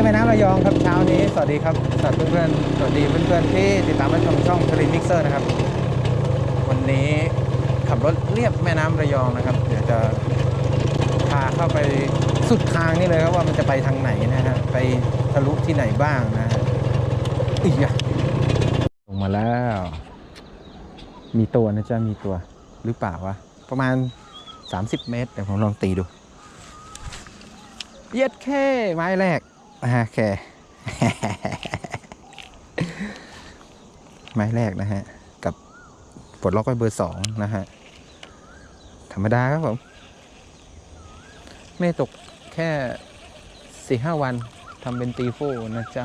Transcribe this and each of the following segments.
รียบแม่น้ำระยองครับเช้านี้ สวัสดีครับสวัสดีเพื่อนๆสวัสดีเพื่อนๆที่ติดตามรับชมช่องทรินมิกเซอร์นะครับ วันนี้ขับรถเรียบแม่น้ำระยองนะครับ เดี๋ยวจะพาเข้าไปสุดทางนี่เลยครับว่ามันจะไปทางไหนนะฮะไปทะลุที่ไหนบ้างนะฮะอียลงมาแล้ว มีตัวนะจ๊ะมีตัวหรือเปล่าวะประมาณ 30 เมตรเดี๋ยวผมลองตีดูเย็ดแค่ไม้แรก นะฮะแค่ไม้แรกนะฮะ กับปลดล็อกไว้เบอร์สองนะฮะ ธรรมดาครับผม ไม่ตกแค่สี่ห้าวันทำเป็นตีโฟนะจ๊ะ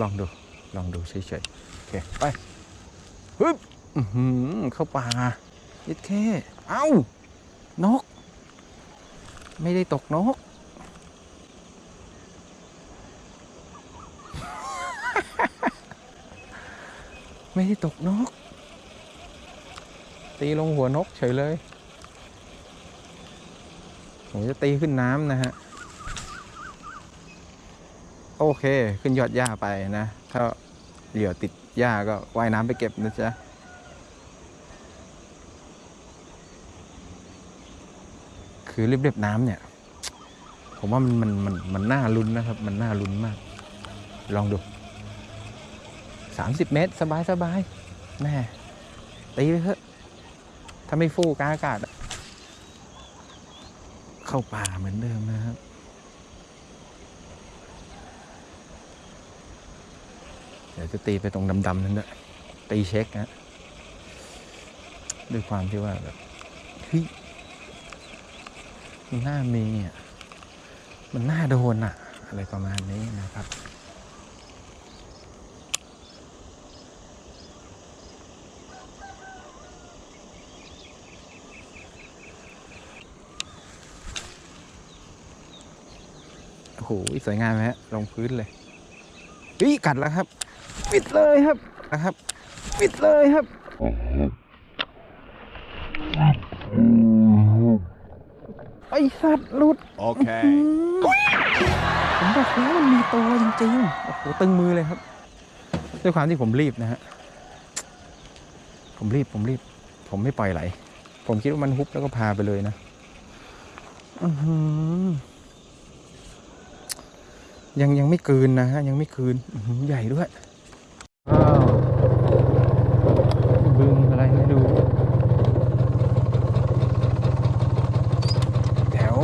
ลองดู ลองดูเฉยๆ โอเค ไปฮึบอื้อหือเข้าป่าย็ดแค่ เอ้านก ไม่ได้ตกนก ไม่ได้ตกนก ตีลงหัวนกเฉยเลย ผมจะตีขึ้นน้ำนะฮะ โอเค ขึ้นยอดหญ้าไปนะ ถ้าเหยื่อติดหญ้าก็ว่ายน้ำไปเก็บนะจ๊ะคือเรียบๆน้ำเนี่ย ผมว่ามันมันมันมันน่าลุ้นนะครับ มันน่าลุ้นมาก ลองดู 30 เมตร สบายสบายแม่ตีไปเถอะถ้าไม่ฟู่กลางอากาศ เข้าป่าเหมือนเดิมนะครับเดี๋ยวจะตีไปตรงดำๆนั้นด้วยตีเช็คนะด้วยความที่ว่าแบบเฮ้ยมันน่ามีอะมันน่าโดนอะ อะไรประมาณนี้นะครับ หสวยงามไหมฮะลงพื้นเลยเฮ้ยกัดแล้วครับ ปิดเลยครับนะครับ ปิดเลยครับไอสัตว์หลุด Okay. ผมบอกแล้วมันมีตัวจริงๆโอ้โหตึงมือเลยครับ ด้วยความที่ผมรีบนะฮะผมรีบผมรีบ ผมไม่ปล่อยไหล ผมคิดว่ามันฮุบแล้วก็พาไปเลยนะ อือหือ ยังยังไม่กลืนนะฮะยังไม่กลืนอื้อหือใหญ่ด้วยอ้าวบึงอะไรไม่ดู แถว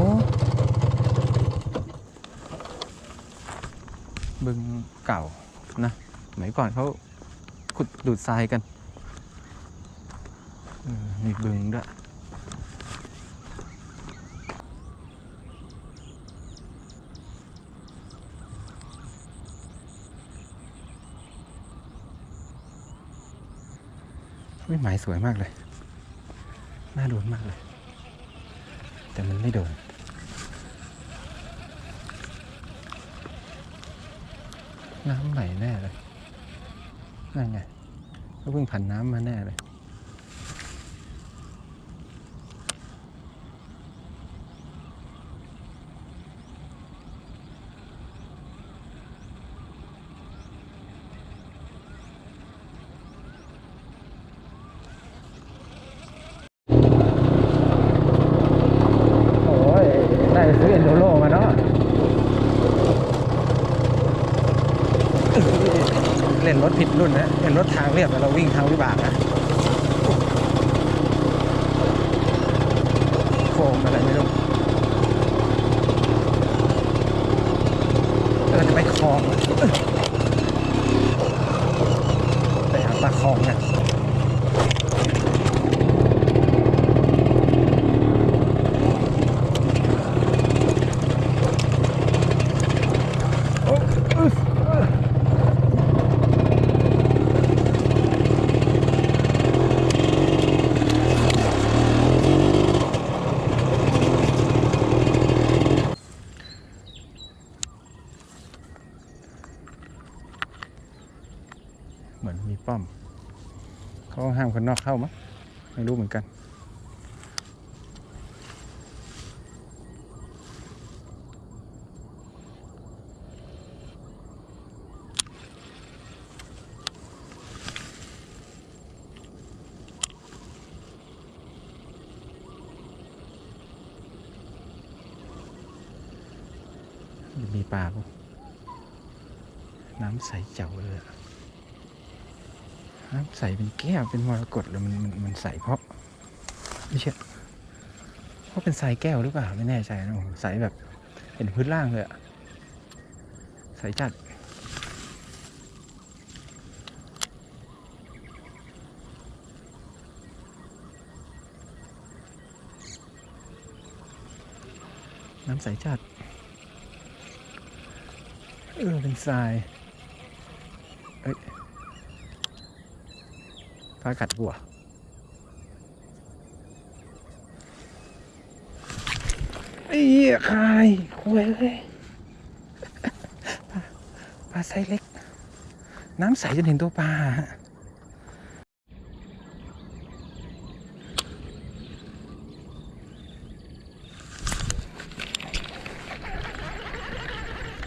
บึงเก่านะสมัยก่อนเขาขุดดูดทรายกันเออมีบึงด้วย ไม่หมายสวยมากเลย น่าโดนมากเลย แต่มันไม่โดน น้ำไหลแน่เลย นั่นไงก็เพิ่งผ่านน้ำมาแน่เลย โอ้ย ได้ซื้อเอนโดโรมาเนาะ เล่นรถผิดรุ่นนะเล่นรถทางเรียบแต่เราวิ่งทางวิบากนะโค้งอะไรไม่รู้เราจะไปคลองไปหาปลาคลองเนี่ย คนนอกเข้ามั้ยไม่รู้เหมือนกัน มีปลาปะน้ำใสเจ๋วเลยอะ ใสเป็นแก้วเป็นมรกตเลยมันมันมันใสเพราะไม่ใช่เพราะเป็นทรายแก้วหรือเปล่าไม่แน่ใจนะโอ้โหใสแบบเห็นพื้นล่างเลยอะใสจัดน้ำใสจัด เออ เป็นทราย เอ้ย ปลากัดบัวไอ้เหี้ยคายคุยเลยปลาปลาไซเล็ก น้ำใสจนเห็นตัวปลา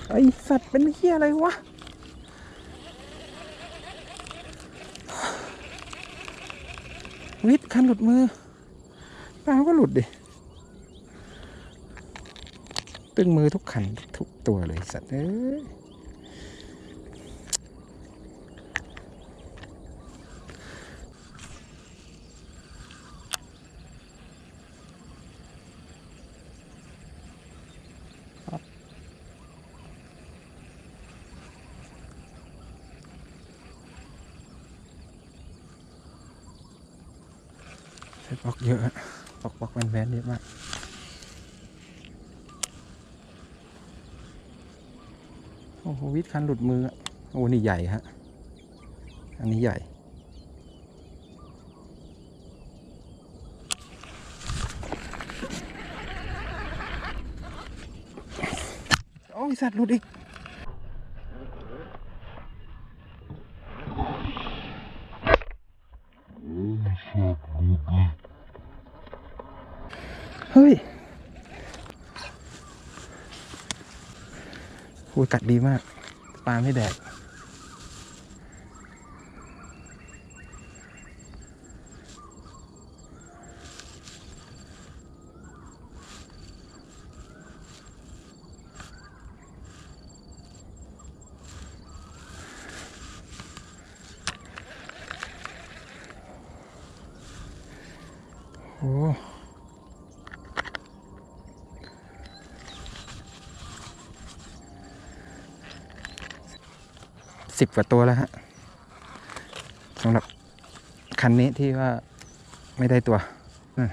ไอสัตว์เป็นเหี้ยอะไรวะ วิทย์คันหลุดมือปลาก็หลุดดิตึงมือทุกขันทุกตัวเลยสัตว์เอ้ย บล็อกเยอะอะบล็อกบล็อกแวนๆเยอะมากโอ้โหวิทคันหลุดมืออะโอ้นี่ใหญ่ฮะอันนี้ใหญ่โอ้ยสัตว์หลุดอีก ฮ้ยโอ้ยกัดดีมาก ปลาไม่แดกโอ้ สิบกว่าตัวแล้วฮะสำหรับคันนี้ที่ว่าไม่ได้ตัวนั่น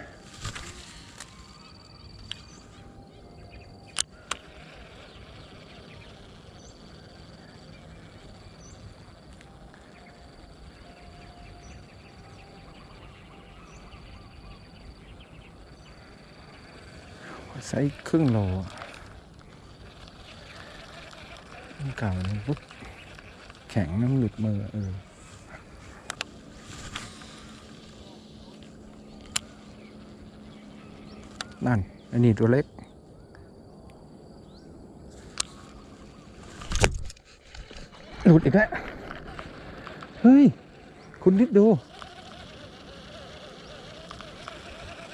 ไซส์ครึ่งโลอะเก่าเลยปุ๊บ ข็งน้ำหลุดมือเออนั่น อันนี้ตัวเล็ก หลุดอีกแล้ว เฮ้ย คุณคิดดู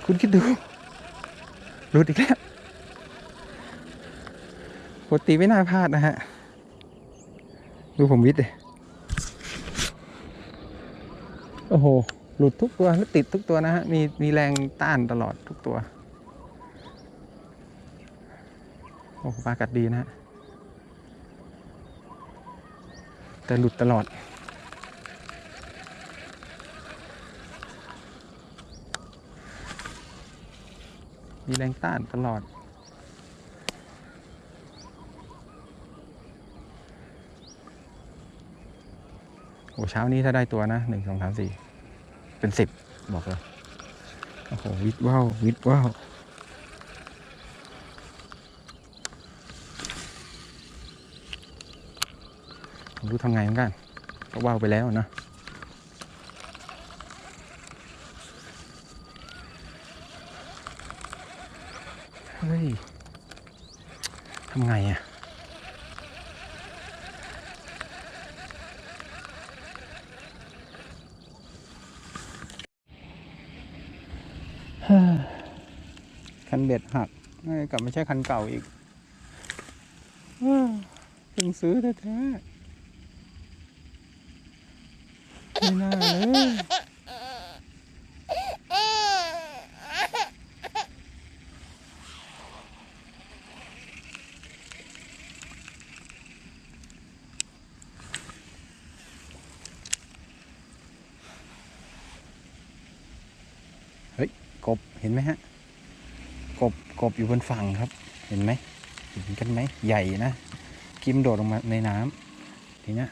คุณคิดดู หลุดอีกแล้วปกติไม่น่าพลาดนะฮะ ดูผมวิทย์เลยโอ้โห หลุดทุกตัวแล้วติดทุกตัวนะฮะ มีมีแรงต้านตลอดทุกตัว โอ้โหปลากัดดีนะฮะ แต่หลุดตลอดมีแรงต้านตลอด เช้านี้ถ้าได้ตัวนะหนึ่งสองสามสี่เป็นสิบบอกเลยโอ้โหวิดว้าววิดว้าวรู้ทำไงเหมือนกัน ก็ว้าวไปแล้วนะเฮ้ยทำไงอะคั ดหักกลับไม่ใช่คันเก่าอีกเพิ่งซื้อแท้ๆไม่น่าเลยเฮ้ย กบเห็นไหมฮะ กบกบอยู่บนฝั่งครับ เห็นไหมเห็นกันไหมใหญ่นะกิมโดดลงมาในน้ำทีนี้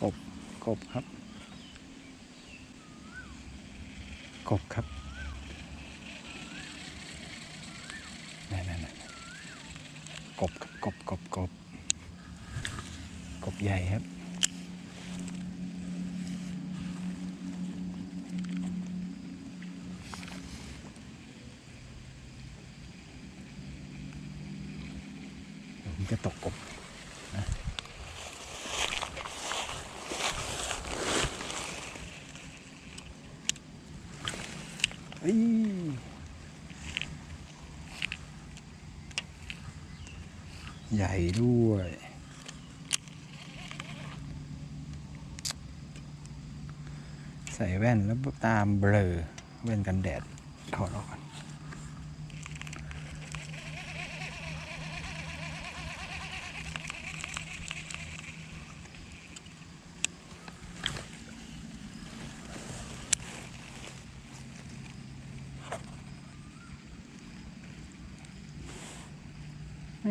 กบกบครับ กบครับนั่นนั่นนั่นกบครับกบกบกบกบใหญ่ครับ เดี๋ยวผมจะตกกบนะเฮ้ย ใหญ่ด้วย ใส่แว่นแล้วตามเบลอแว่นกันแดดถอดออกก่อน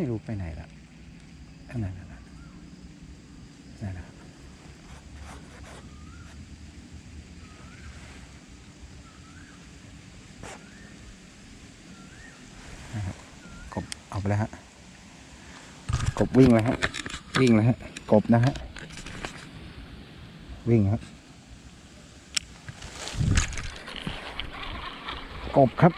ไม่รู้ไปไหนละอันนั้นนั่นนั่นนะครับนะครับกบเอาไปแล้วฮะกบวิ่งแล้วฮะวิ่งแล้วฮะกบนะฮะวิ่งครับกบครับ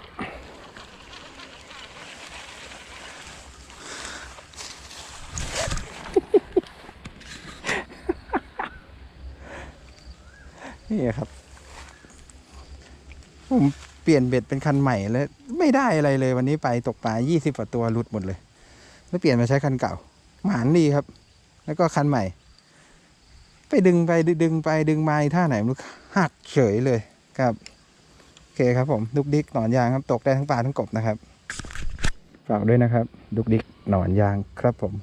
นี่ครับ ผมเปลี่ยนเบ็ดเป็นคันใหม่แล้ว ไม่ได้อะไรเลยวันนี้ไปตกปลายี่สิบกว่าตัวหลุดหมดเลย แล้วเปลี่ยนมาใช้คันเก่า หมานดีครับ แล้วก็คันใหม่ ไปดึงไปดึงไปดึงมาท่าไหนม่รู้หักเฉยเลยครับโอเคครับผมดุกดิกหนอนยางครับตกได้ทั้งปลาทั้งกบนะครับฝากด้วยนะครับ ดุกดิกหนอนยางครับผม